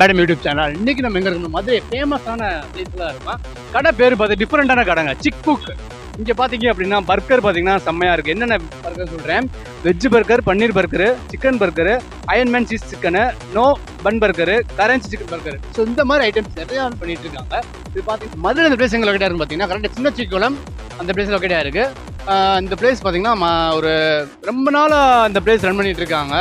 Madam YouTube channel. இன்னைக்கு நம்ம எங்க இருக்கணும் மதுரை ஃபேமஸான பிளேஸ்ல இருக்கோம். கடை பேர் பார்த்து டிஃப்ரெண்டான கடைங்க. சிக் புக் இங்க பாத்தீங்க அப்படின்னா பர்கர் பாத்தீங்கன்னா செம்மையா இருக்கு. என்னென்ன பர்கர் சொல்றேன்? Veg burger paneer burger chicken burger iron man cheese chicken no bun burger crunchy chicken burger so இந்த மாதிரி ஐட்டம்ஸ் நிறைய பண்ணிட்டு இருக்காங்க. இது பார்த்தீங்கன்னா மதுரை இந்த பிளேஸ் எங்க லொக்கேட் இருக்கு பாத்தீங்கன்னா கரெக்டாக சின்ன சிக்குளம் அந்த பிளேஸ் லொக்கேட்டாக இருக்கு. இந்த பிளேஸ் பார்த்தீங்கன்னா ஒரு ரொம்ப நாளாக இந்த பிளேஸ் ரன் பண்ணிட்டு இருக்காங்க.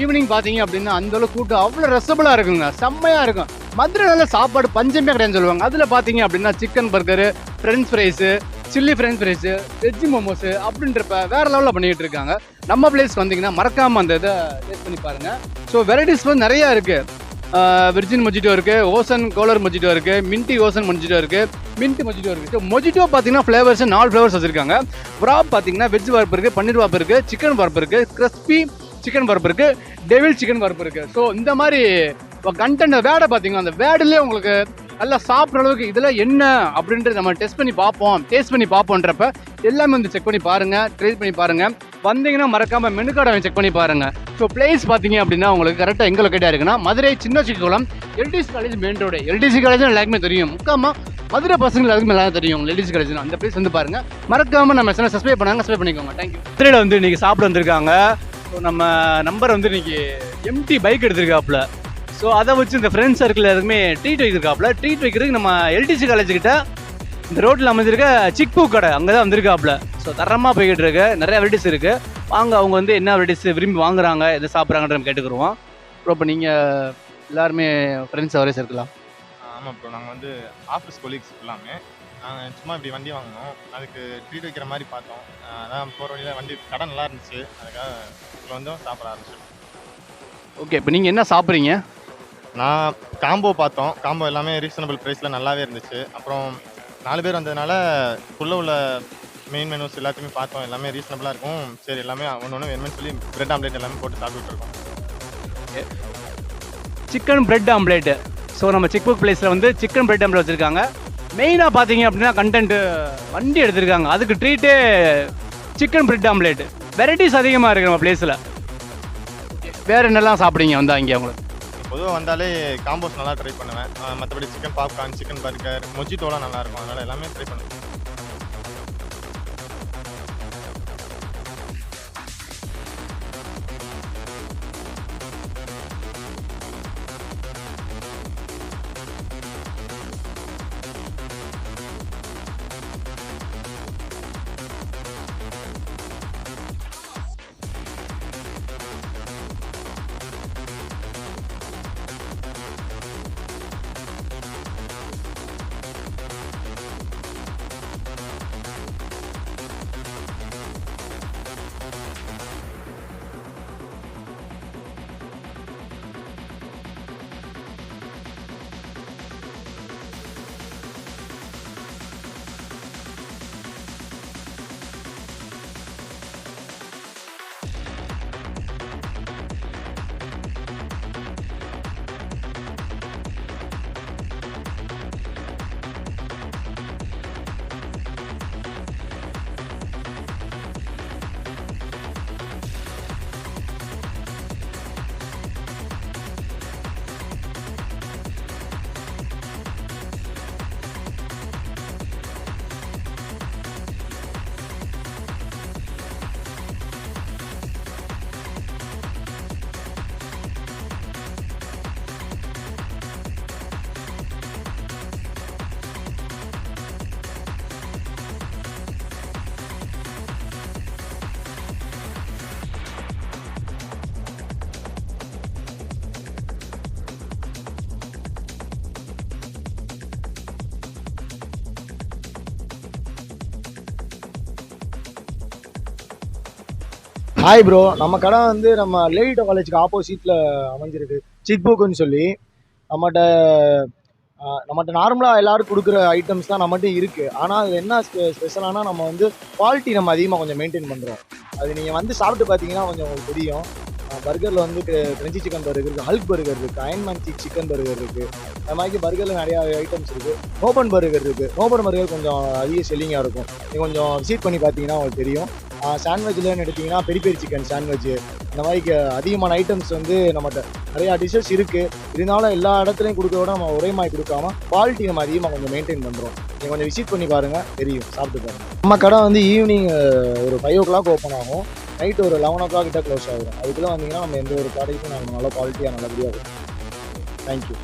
ஈவினிங் பார்த்தீங்க அப்படின்னா அந்த அளவுக்கு கூட்டம் அவ்வளோ ரசபலாக இருக்குங்க. செம்மையாக இருக்கும். மதுரையில் சாப்பாடு பஞ்சமே கிடையாதுன்னு சொல்லுவாங்க. அதில் பார்த்தீங்க அப்படின்னா chicken burger French fries chilli French fries veg momos அப்படின்றப்ப வேறு லெவலில் பண்ணிகிட்டு இருக்காங்க. நம்ம பிளேஸ் வந்தீங்கன்னா மறக்காமல் அந்த இதை டேஸ்ட் பண்ணி பாருங்கள் ஸோ வெரைட்டிஸ் வந்து நிறையா இருக்குது விர்ஜின் மொஜிட்டோ இருக்குது ஓசன் கோலர் மொஜிட்டோ இருக்குது மின்டி ஓசன் மொஜிட்டோ இருக்குது மின்ட் மொஜிட்டோ இருக்குது ஸோ மொஜிட்டோ பார்த்தீங்கன்னா ஃப்ளேவர்ஸ் நாலு ஃப்ளேவர்ஸ் வச்சுருக்காங்க. ப்ராப் பார்த்தீங்கன்னா வெஜ் வார்ப்பு இருக்குது பன்னீர் வார்ப்பு இருக்குது சிக்கன் வார்ப்பு இருக்குது கிறிஸ்பி சிக்கன் பருப்பு இருக்குது டெவில் சிக்கன் பருப்பு இருக்குது ஸோ இந்த மாதிரி கண்டென்ட் வேடை பார்த்தீங்கன்னா அந்த வேடிலே உங்களுக்கு நல்லா சாப்பிட்ற அளவுக்கு இதில் என்ன அப்படின்ட்டு நம்ம டெஸ்ட் பண்ணி பார்ப்போம். டேஸ்ட் பண்ணி பார்ப்போன்றப்ப எல்லாமே வந்து செக் பண்ணி பாருங்கள் ட்ரை பண்ணி பாருங்கள் வந்தீங்கன்னா மறக்காமல் மெனு கார்டை செக் பண்ணி பாருங்கள் ஸோ பிளேஸ் பார்த்தீங்க அப்படின்னா உங்களுக்கு கரெக்டாக எங்கே லொக்கேட்டாக இருக்குன்னா மதுரை சின்ன Chikkulam LDC college main road LDC college எல்லாருக்குமே தெரியும். முக்காமல் மதுரை பசங்க எல்லாருக்குமே எல்லாரும் தெரியும் எல்டிசி காலேஜ் அந்த பிளேஸ் வந்து பாருங்க. மறக்காம நம்ம சேனல் சப்ஸ்கிரைப் பண்ணாங்க சப்ஸ்கிரைப் பண்ணிக்கோங்க. தேங்க்யூ மதுரையில் வந்து இன்னைக்கு சாப்பிட வந்திருக்காங்க. ஸோ நம்ம நம்பர் வந்து இன்னைக்கு எம்டி பைக் எடுத்திருக்காப்புல. ஸோ அதை வச்சு இந்த ஃப்ரெண்ட்ஸ் சர்க்கிள் எதுவுமே ட்ரீட் வைக்கிருக்காப்புல ட்ரீட் வைக்கிறதுக்கு நம்ம எல்டிசி காலேஜ் கிட்ட இந்த ரோட்டில் அமைஞ்சிருக்க சிக் பூ கடை அங்கே தான் வந்திருக்காப்புல. ஸோ தரமாக போய்கிட்டு இருக்கு. நிறைய வெரைட்டிஸ் இருக்குது வாங்க அவங்க வந்து என்ன வெரைட்டிஸ் விரும்பி வாங்குறாங்க எதை சாப்பிட்றாங்கன்ற நம்ம கேட்டுக்குருவோம். ப்ரோ இப்போ நீங்கள் எல்லாருமே ஃப்ரெண்ட்ஸ் அவரே சேர்க்கலாம் ஆமாம் ப்ரோ நாங்கள் வந்து ஆஃபீஸ் கொலீக்ஸ் எல்லாமே. நாங்கள் சும்மா இப்படி வண்டி வாங்கினோம். அதுக்கு ட்ரீட் வைக்கிற மாதிரி பார்த்தோம். அதான் போகிற வழியில் வண்டி கடை நல்லா இருந்துச்சு. அதுக்காக வந்தோம் சாப்பிட ஆரம்பிச்சோம் ஓகே இப்போ நீங்கள் என்ன சாப்பிட்றீங்க? நான் காம்போ பார்த்தோம். காம்போ எல்லாமே ரீசனபிள் ப்ரைஸில் நல்லாவே இருந்துச்சு. அப்புறம் நாலு பேர் வந்ததுனால உள்ள உள்ள மெயின் மெனூஸ் எல்லாத்தையுமே பார்த்தோம். எல்லாமே ரீசனபிளாக இருக்கும். சரி எல்லாமே ஒன்று ஒன்று வேணும்னு சொல்லி பிரெட் ஆம்லேட் எல்லாமே போட்டு சாப்பிட்டுட்டு இருக்கோம். சிக்கன் பிரெட் ஆம்லேட் ஸோ நம்ம சிக் புக் பிளேஸில் வந்து சிக்கன் பிரெட் ஆம்லேட் வச்சுருக்காங்க. மெயினாக பார்த்தீங்க அப்படின்னா கண்டென்ட்டு வண்டி எடுத்திருக்காங்க. அதுக்கு ட்ரீட்டே சிக்கன் பிரெட் ஆம்லேட் வெரைட்டிஸ் அதிகமாக இருக்குது நம்ம பிளேஸில் வேறு என்னெல்லாம் சாப்பிடுங்க வந்தா இங்கே உங்களுக்கு பொதுவாக வந்தாலே காம்போஸ் நல்லா ட்ரை பண்ணுவேன். மற்றபடி சிக்கன் பாப்கார்ன் சிக்கன் பர்கர் மொஜிட்டோலாம் நல்லா நல்லாயிருக்கும் அதனால் எல்லாமே ட்ரை பண்ணுவேன். ஹாய் ப்ரோ நம்ம கடை வந்து நம்ம லேடிட்டோ காலேஜுக்கு ஆப்போசிட்டில் அமைஞ்சிருக்கு. சிக் புக்குன்னு சொல்லி நம்மகிட்ட நம்மகிட்ட நார்மலாக எல்லாரும் கொடுக்குற ஐட்டம்ஸ் தான் நம்மகிட்ட இருக்குது ஆனால் அது என்ன ஸ்பெ ஸ்பெஷலானா நம்ம வந்து குவாலிட்டி நம்ம அதிகமாக கொஞ்சம் மெயின்டைன் பண்ணுறோம் அது நீங்கள் வந்து சாப்பிட்டு பார்த்தீங்கன்னா கொஞ்சம் உங்களுக்கு தெரியும். பர்கரில் வந்து கிரஞ்சி சிக்கன் பர்கர் இருக்குது ஹல்க் பர்கர் இருக்குது iron man chick chicken burger இருக்குது அது மாதிரி பர்கரில் நிறையா ஐட்டம்ஸ் இருக்குது ஓப்பன் பர்கர் இருக்குது ஓப்பன் பர்கர் கொஞ்சம் அதிக செல்லிங்காக இருக்கும். நீங்கள் கொஞ்சம் விசிட் பண்ணி பார்த்தீங்கன்னா உங்களுக்கு தெரியும். சாண்ட்விச்லன்னு எடுத்தீங்கன்னா பெரி பெரி சிக்கன் சாண்ட்விச் இந்த மாதிரி அதிகமான ஐட்டம்ஸ் வந்து நம்மகிட்ட நிறையா டிஷ்ஷஸ் இருக்குது இருந்தாலும் எல்லா இடத்துலையும் கொடுக்கறத விட நம்ம ஒரே மாதிரி கொடுக்காம குவாலிட்டி நம்ம அதிகமாக கொஞ்சம் மெயின்டைன் பண்ணுறோம் நீங்கள் கொஞ்சம் விசிட் பண்ணி பாருங்கள் தெரியும் சாப்பிட்டு பாருங்கள் நம்ம கடை வந்து ஈவினிங் ஒரு ஃபைவ் ஓ கிளாக் ஓப்பன் ஆகும். நைட் ஒரு லெவன் ஓ கிளாக் கிட்ட க்ளோஸ் ஆகிடும் அதுக்குள்ளே வந்தீங்கன்னா நம்ம எந்த ஒரு ப்ராடக்ட்டும் நாங்கள் நல்ல குவாலிட்டியாக நல்லபடியாக இருக்கும் தேங்க்யூ